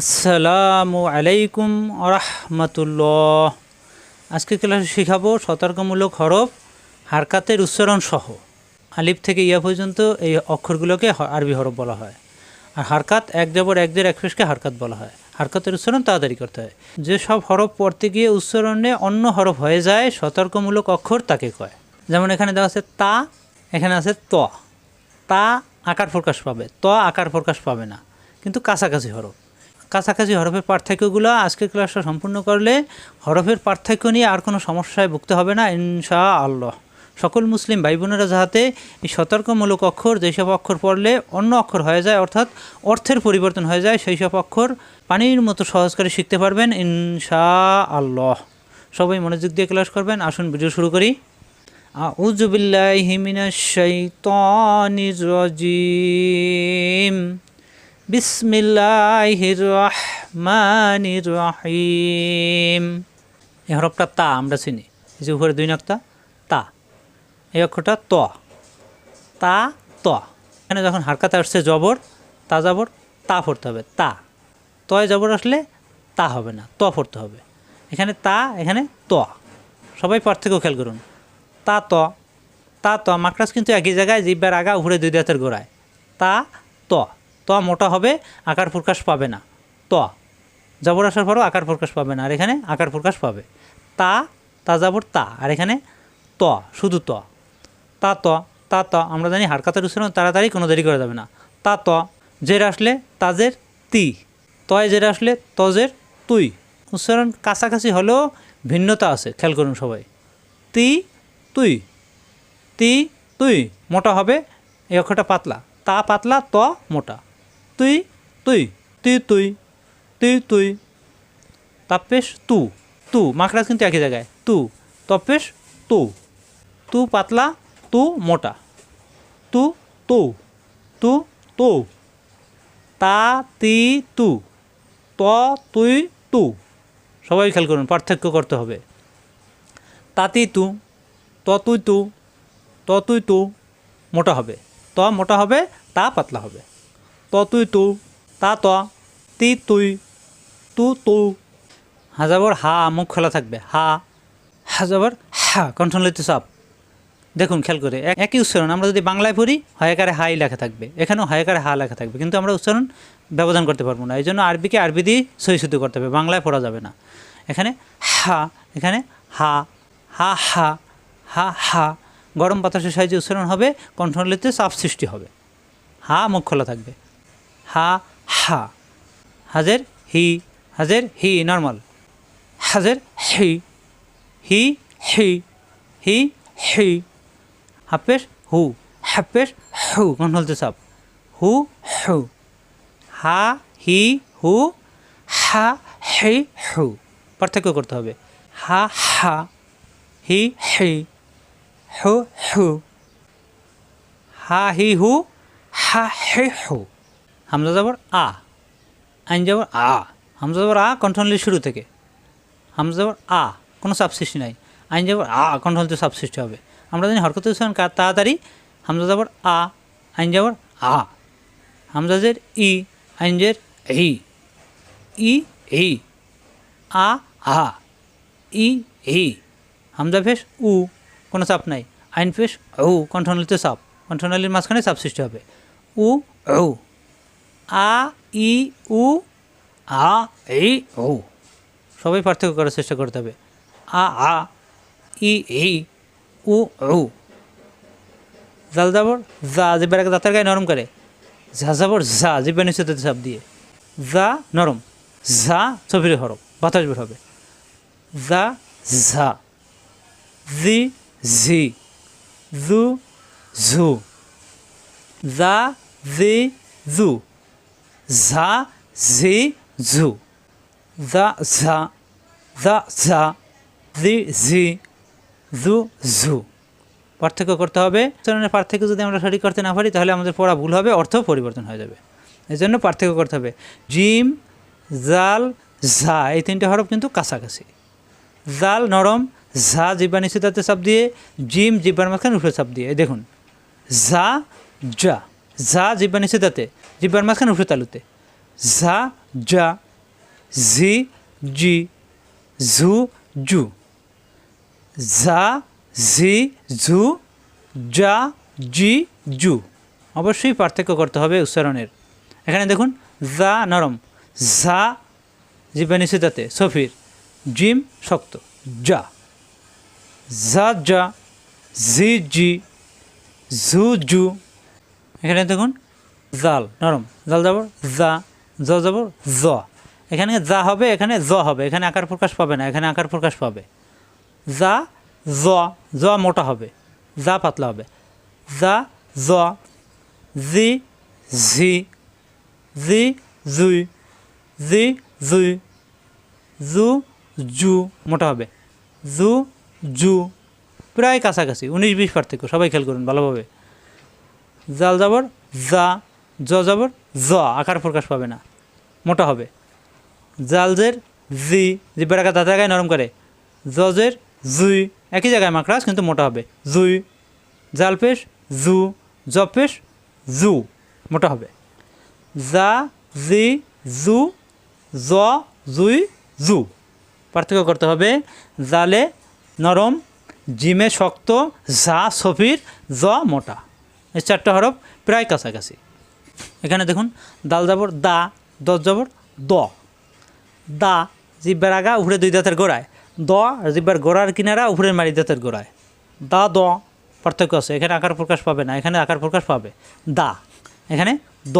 আসসালামু আলাইকুম আরহামতুল্লাহ আজকে ক্লাসে শেখাবো সতর্কমূলক হরফ, হারকাতের উচ্চারণ সহ। আলিফ থেকে ইয়া পর্যন্ত এই অক্ষরগুলোকে আরবি হরফ বলা হয়। আর হারকাত এক জবর এক দের এক ফেসকে হারকাত বলা হয়। হারকাতের উচ্চারণ তাড়াতাড়ি করতে হয়। যে সব হরফ পড়তে গিয়ে উচ্চারণে অন্য হরফ হয়ে যায়, সতর্কমূলক অক্ষর তাকে কয়। যেমন এখানে দেওয়া আছে তা, এখানে আছে ত। তা আকার প্রকাশ পাবে। ত আকার প্রকাশ পাবে না। কিন্তু কাছাকাছি হরফ। কাছাকাছি হরফের পার্থক্যগুলো আজকের ক্লাসটা সম্পূর্ণ করলে হরফের পার্থক্য নিয়ে আর কোনো সমস্যায় ভুগতে হবে না ইনশা আল্লাহ সকল মুসলিম ভাই বোনেরা যাহাতে এই সতর্কমূলক অক্ষর, যেসব অক্ষর পড়লে অন্য অক্ষর হয়ে যায়, অর্থাৎ অর্থের পরিবর্তন হয়ে যায় সেই সব অক্ষর পানির মতো সহজ করে শিখতে পারবেন ইনশা আল্লাহ সবাই মনোযোগ দিয়ে ক্লাস করবেন, আসুন ভিডিও শুরু করি। আউজুবিল্লাহ হিমিনা শৈতানির রাজিম। বিসমিল্লাহির রহমানির এই হরফটা তা, আমরা চিনি। যে উপরে দুই নকটা তা। এই অক্ষরটা ত। তা, ত। এখানে যখন হারকাতে আসছে জবর, তা জবর, তা ফরতে হবে, তা। তয় জবর আসলে তা হবে না, ত ফরতে হবে। এখানে তা, এখানে ত। সবাই পার্থক্য খেয়াল করুন। তা, ত। তা, ত। মাকড়াস কিন্তু একই জায়গায় জিব্বার আগা, উপরে দুই দাঁতের গোড়ায়। তা, ত। ত মোটা হবে, আকার প্রকাশ পাবে না। ত। জবর আসার পরও আকার প্রকাশ পাবে না, আর এখানে আকার প্রকাশ পাবে। তা তা যাবর তা, আর এখানে ত, শুধু ত। তা ত তা, ত, আমরা জানি হারকাতের উচ্চারণ তাড়াতাড়ি, কোনো দেরি করা যাবে না। তা, ত, জের আসলে তাজের তি, তয় জের আসলে তজের তুই। উচ্চারণ কাছাকাছি হলেও ভিন্নতা আছে, খেয়াল করুন সবাই। তি, তুই। তি, তুই, মোটা হবে, এই অক্ষরটা পাতলা। তা পাতলা, ত, মোটা। তুই তুই তুই তুই তুই তুই। তাপেশ, তু তু। মাকড়াস কিন্তু একই জায়গায়। তু, তপেশ, তু। তু পাতলা, তু মোটা। তু তু তু তু। তা, তি, তু। ত, তুই, তু। সবাই খেয়াল করুন, পার্থক্য করতে হবে। তাতি তু। ত, তুই, তু। ত, তুই, তু। মোটা হবে। ত, মোটা হবে, তা, পাতলা হবে। ত তুই তু, তা ত, তি তুই, তু তু। হাজাবর হা মুখ খোলা থাকবে, হা। হাজাবর হা কণ্ঠন লইতে সব দেখুন, খেয়াল করে, এক- একই উচ্চারণ, আমরা যদি বাংলায় পড়ি, হয়াকারে হাই লেখা থাকবে। এখানেও হয়াকারে হা লেখা থাকবে, কিন্তু আমরা উচ্চারণ ব্যবধান করতে পারব না। এই জন্য আরবিকে আরবি দিয়ে সই করতে হবে, বাংলায় পড়া যাবে না। এখানে হা এখানে হা হা হা হা হা। গরম বাতাসের সাহায্যে উচ্চারণ হবে কণ্ঠনলিতে চাপ সৃষ্টি হবে। হা, মুখ খোলা থাকবে। হা হা। হাজের হি হাজের হি নর্মাল হাজের হি হি হি হি হি। হাফেশ হু হাফেশ হু কণ্ঠলতে চাপ। হু হু। হা, হি, হু, হা, হি, হু। পার্থক্য করতে হবে। হা হা, হি হি, হু হু। হা, হি, হু, হা, হি, হু। হামজা যাবর আ, আইন যাবর আ, হামজা যাবর আ কণ্ঠনলি শুরু থেকে। হামজা যাবর আ, কোনো চাপ সৃষ্টি নাই। আইন যাবর আ, কণ্ঠনলিতে চাপ সৃষ্টি হবে। আমরা জানি হরকত উচ্চারণ কা- তাড়াতাড়ি হামজা যাবর আ, আইন যাবর আ হামজাজের ই আইনজের ই ই ই আ আ, ই ই হামজা ফেস উ, কোনো চাপ নাই। আইন ফেস উ কণ্ঠনালীতে চাপ। কণ্ঠনালীর মাঝখানে চাপ সৃষ্টি হবে। উ উ আ, ই, উ, আ, ই উ সবাই পার্থক্য করার চেষ্টা করতে হবে। আ আ, ই ই, উ উ জাল যাবর যা জিব্বার আগে দাঁতের গায়ে নরম করে। ঝা যাবর যা জিব্বা নিচে চাপ দিয়ে। যা নরম। ঝা ছবির হরফ, বাতাস বের হবে। যা ঝা। জি, ঝি। জু, ঝু। যা জি, জু। ঝা ঝি ঝু যা ঝা যা ঝা জি ঝি জু ঝু পার্থক্য করতে হবে। উচ্চারণের পার্থক্য যদি আমরা সঠিক করতে না পারি, তাহলে আমাদের পড়া ভুল হবে অর্থ পরিবর্তন হয়ে যাবে। এই জন্য পার্থক্য করতে হবে। জিম, জাল, ঝা। এই তিনটে হরফ কিন্তু কাছাকাছি। জাল নরম, ঝা জিব্বা নিচে তাতে চাপ দিয়ে, জিম জিব্বার মাঝখানে উপরে চাপ দিয়ে। দেখুন। ঝা যা ঝা জিব্বা নিচে তাতে, জিব্বার মাঝখানে উপরে তালুতে। ঝা যা ঝি জি, ঝু জু ঝা ঝি ঝু, যা, জি জু অবশ্যই পার্থক্য করতে হবে উচ্চারণের। এখানে দেখুন, যা নরম ঝা জিব্বা নিষেধাতে সফির, জিম শক্ত, যা। যা যা, জি জি, ঝু জু এখানে দেখুন, জাল, নরম। জাল যাবর যা জ যাবর, জ। এখানে যা হবে, এখানে জ হবে। এখানে আকার প্রকাশ পাবে না, এখানে আকার প্রকাশ পাবে। যা, জ জ মোটা হবে। যা পাতলা হবে। যা, জ, জি, ঝি, জি, জুই জি, জুই, জু জু মোটা হবে। জু জু। প্রায় কাছাকাছি, উনিশ বিশ পার্থক্য, সবাই খেয়াল করুন ভালোভাবে। জাল যাবর যা জ যাবর জ, আকার প্রকাশ পাবে না। মোটা হবে। জালজের জি, যে আকার দাঁতের আগায় নরম করে, জজের জুই, একই জায়গায় মাকড়াস, কিন্তু মোটা হবে। জুই, জাল পেশ, জু জব পেশ, জু, মোটা হবে। জা, জি, জু, জ, জুই, জু। পার্থক্য করতে হবে। জালে নরম, জিমে শক্ত, ঝা, সফির, জ, মোটা। এই চারটা হরফ প্রায় কাছাকাছি। এখানে দেখুন, দাল যাবর দা, দশ যাবর দ। দা, জিব্বার আগা উপরে দুই দাঁতের গোড়ায়। দ, জিব্বার গোড়ার কিনারা উপরের মারি দাঁতের গোড়ায়। দা, দ, পার্থক্য আছে। এখানে আকার প্রকাশ পাবে না, এখানে আকার প্রকাশ পাবে। দা, এখানে দ।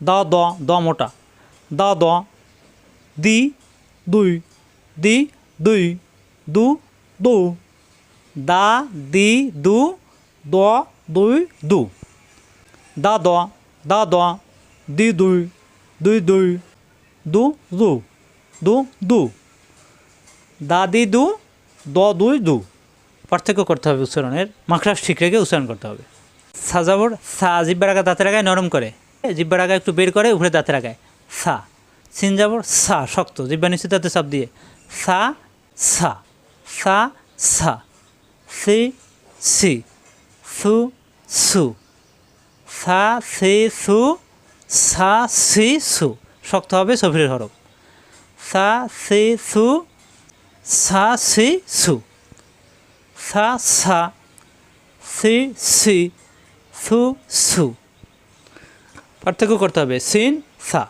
দ দ দ মোটা। দ দ, দি, দুই দি, দুই, দু দু। দা, দি, দু, দ দুই দু। দা দ দা দ দি দুই দুই দুই, দু দু দু দু। দা দি দু, দ দুই দু। পার্থক্য করতে হবে উচ্চারণের। মাখরাস ঠিক রেখে উচ্চারণ করতে হবে। সাজাবর সা, জিব্বার আগা দাঁতের আগায় নরম করে। জিব্বার আগা একটু বের করে উপরে দাঁতের আগায়। সা। সিন যাবর সা, শক্ত। জিব্বা নিচে দাঁতে চাপ দিয়ে। সা সা। সা সা। সি সি। সু সু। সা, সি, সু, সা, সি, সু। শক্ত হবে সফিরের হরফ। সা, সি, সু, সা, সি, সু। সা সা, সি সি, সু সু। পার্থক্য করতে হবে। সিন, সা।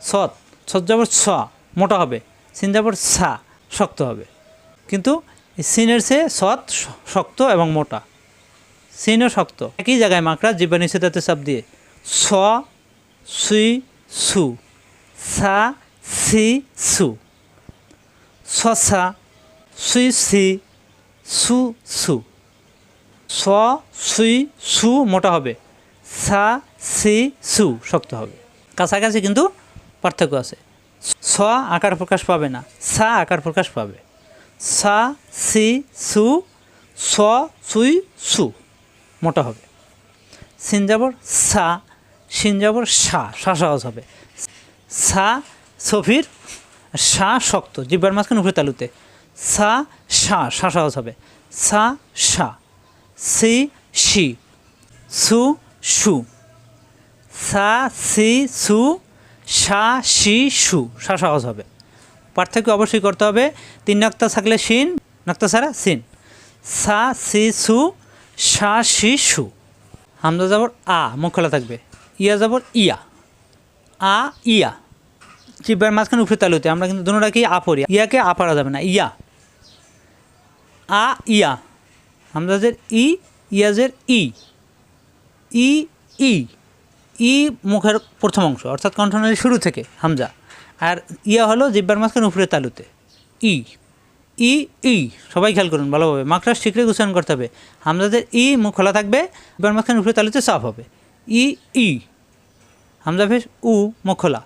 সৎ। সৎ যাবর স। মোটা হবে। সিন যাবর সা। শক্ত হবে। কিন্তু সিনের চেয়ে সৎ শক্ত এবং মোটা। সিনও শক্ত। একই জায়গায় মাকড়া জিব্বা নিষেধাতে চাপ দিয়ে। স সুই সু। সা, সি, সু। সসা সুই সি, সু সু, স। সুই সু মোটা হবে। সা, সি, সু শক্ত হবে। কাছাকাছি কিন্তু পার্থক্য আছে। স আকার প্রকাশ পাবে না। সা আকার প্রকাশ পাবে। সা, সি, সু, স, সুই, সু। মোটা হবে। সিন যাবর সা, সিন যাবর সা সা সহজ হবে। সা সফির, সা শক্ত, জিব্বার মাঝখানে উপরে তালুতে। সা সা সা সহজ হবে। সা সা, সি সি, সু সু। সা সি সু, সা সি সু, সা সহজ হবে। পার্থক্য অবশ্যই করতে হবে। তিন নক্তা থাকলে সিন, নক্তা ছাড়া সিন। সা সি সু সা সি সু হামজা যাবর আ, মুখ খোলা থাকবে। ইয়া যাবর ইয়া। আ, ইয়া। জিব্বার মাঝখানে উপরে তালুতে, আমরা কিন্তু দুটাকেই আ পড়ি। ইয়াকে আ যাবে না, ইয়া। আ, ইয়া। হামজাজের ই ইয়াজের ই। ই ই। ই মুখের প্রথম অংশ, অর্থাৎ কণ্ঠনালীর শুরু থেকে, হামজা। আর ইয়া হলো জিব্বার মাঝখানে উপরে তালুতে, ই। ই ই। সবাই খেয়াল করুন ভালোভাবে। মাকড়াস ঠিক রেখে উচ্চারণ করতে হবে। হামজাদের ই মুখ খোলা থাকবে জিব্বার মাঝখানে উপরে তালুতে সাফ হবে। ই ই। হামজা ফেস উ, মুখ খোলা।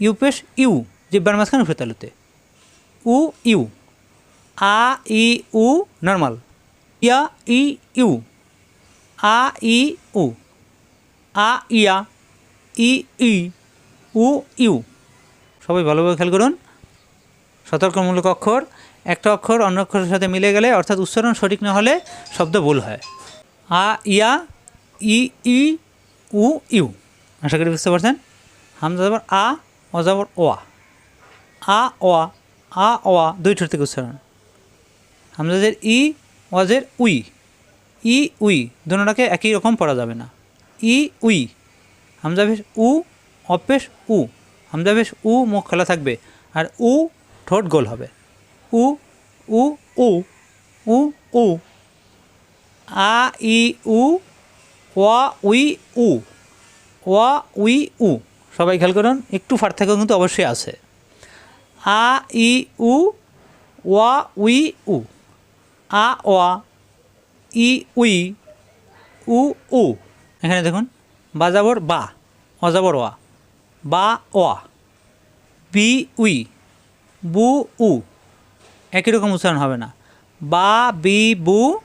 ইউ পেশ ইউ জিব্বার মাঝখানে উপরে তালুতে। উ, ইউ। আ, ই, উ, নর্মাল। ইয়া, ই, ইউ। আ, ই, উ। আ, ইয়া, ই ই, উ, ইউ। সবাই ভালোভাবে খেয়াল করুন। সতর্কমূলক অক্ষর। একটা অক্ষর অন্য অক্ষরের সাথে মিলে গেলে অর্থাৎ উচ্চারণ সঠিক না হলে শব্দ ভুল হয়। আ, ইয়া, ই ই, উ, ইউ। আশা করি বুঝতে পারছেন? হামজা যাবর আ অজাবর ওয়া। আ ওয়া আ, ওয়া, দুই ঠোঁট থেকে উচ্চারণ। হামজাদের ই ওয়াজের উই। ই, উই, দুটাকে একই রকম পড়া যাবে না। ই, উই। হামজা বেশ উ, অপেশ উ। হামজাবেশ উ, মুখ খোলা থাকবে। আর উ, ঠোঁট গোল হবে। উ উ উ উ উ। আ, ই, উ ওয়া উই, উ। ওয়া উই, উ। সবাই খেয়াল করুন, একটু পার্থক্য কিন্তু অবশ্যই আছে। আ, ই, উ ওয়া উই, উ। আ ওয়া ই, উই, উ উ। এখানে দেখুন বাজাবর বা অজাবর ওয়া বা ওয়া বি, উই, বু, উ। একই রকম উচ্চারণ হবে না। বা, বি, বু,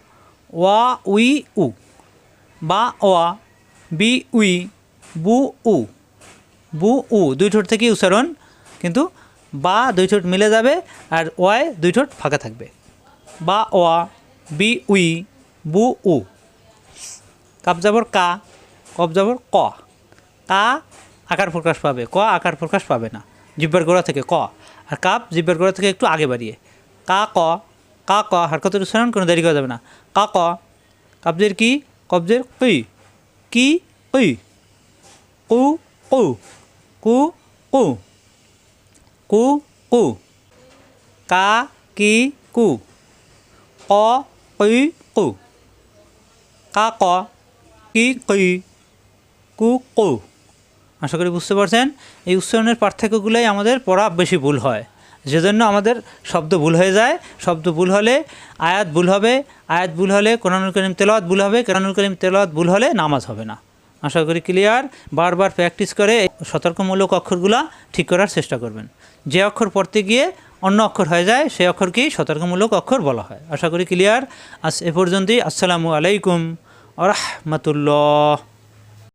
ওয়া, উই, উ। বা, ওয়া, বি, উই, বু, উ। বু, উ, দুই ঠোঁট থেকেই উচ্চারণ, কিন্তু বা দুই ঠোঁট মিলে যাবে আর ওয়ায় দুই ঠোঁট ফাঁকা থাকবে। বা, ওয়া, বি, উই, বু, উ। কাপ যাবর কা, কপ যাবর ক। কা আকার প্রকাশ পাবে, ক আকার প্রকাশ পাবে না। জিব্বার গোড়া থেকে ক। আর কাপ জিব্বার গোড়া থেকে একটু আগে বাড়িয়ে। কা ক কা ক হারকতের উচ্চারণ কোনো দেরি করা যাবে না। কা ক কাবজের কি? কবজের কুই কি কুই কু কু কু কু কু কু, কা, কি, কু, ক কুই কু, কা, ক, কি কুই কু কু। আশা করি বুঝতে পারছেন? এই উচ্চারণের পার্থক্যগুলোই আমাদের পড়া বেশি ভুল হয়। যেজন্য আমাদের শব্দ ভুল হয়ে যায়। শব্দ ভুল হলে আয়াত ভুল হবে। আয়াত ভুল হলে কোরআনুল করিম তেলাওয়াত ভুল হবে। কোরআনুল করিম তেলাওয়াত ভুল হলে নামাজ হবে না। আশা করি ক্লিয়ার বারবার প্র্যাকটিস করে সতর্কমূলক অক্ষরগুলা ঠিক করার চেষ্টা করবেন। যে অক্ষর পড়তে গিয়ে অন্য অক্ষর হয়ে যায়, সেই অক্ষরকেই সতর্কমূলক অক্ষর বলা হয়। আশা করি ক্লিয়ার আজ এ পর্যন্তই। আসসালামু আলাইকুম। আ রহমতুল্লাহ